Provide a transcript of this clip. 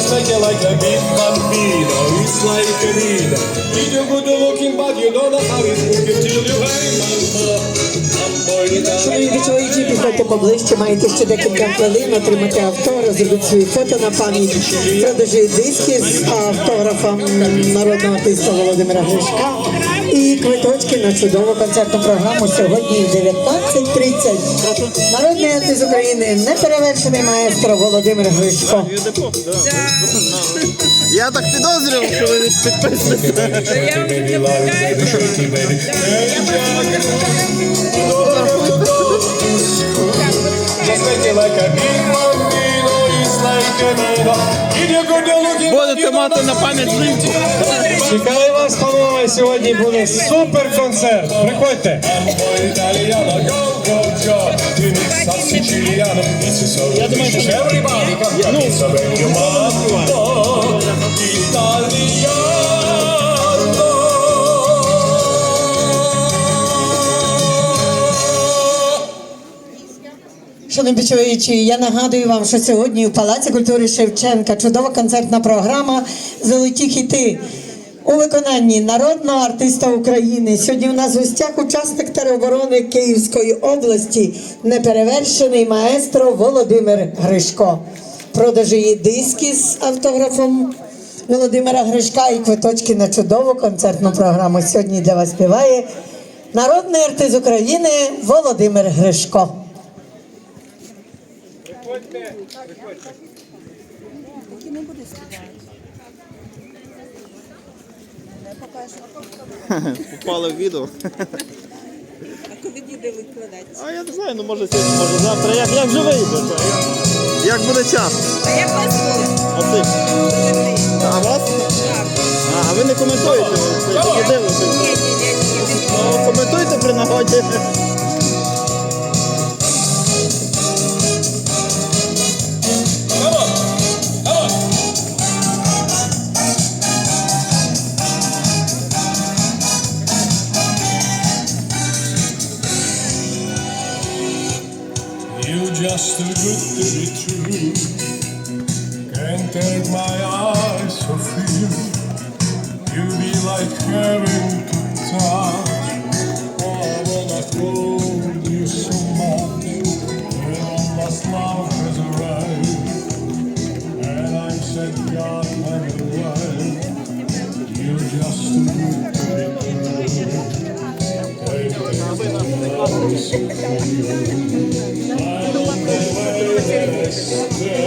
Just make it like a big bambino, it's like a need. Did you good looking, but you don't know how it's looking till you hang in Шановні підходьте поближче, маєте ще декілька хвилин отримати авто, зробити свої фото на пам'ять, продажі диски з автографом народного артиста Володимира Гришка і квиточки на чудову концертну програму сьогодні в 19.30. Народний артист України, неперевершений маестро Володимир Гришко. Я так підозрював, що ви підписуєте. Just like a big bambino, it's like a Будете мати на пам'ять жінку. Чекаю вас, панове, сьогодні буде супер концерт. Приходьте. Я думаю, go, Шановні відчуваючі, я нагадую вам, що сьогодні у Палаці культури Шевченка чудова концертна програма Золоті хіти у виконанні народного артиста України. Сьогодні у нас в гостях учасник тероборони Київської області, неперевершений маестро Володимир Гришко. Продажі диски з автографом Володимира Гришка і квиточки на чудову концертну програму. Сьогодні для вас співає народний артист України Володимир Гришко. Попали в відео. А коли буде викладати? А я не знаю, ну може сьогодні, може завтра. Як, як же вийде? Як, буде час? А як вас звуть? Оцих. А вас? А, а ви не коментуєте, ви тільки дивитесь. Ні, ні, ні, ні, ні. Ну, коментуйте при нагоді. Just too good to be true. Can't take my eyes off you. You be like heaven to touch. Oh, I wanna hold you so much. When all last love has arrived, and I said God have a wife. You're just too good to be true. Take my eyes off you. Yeah.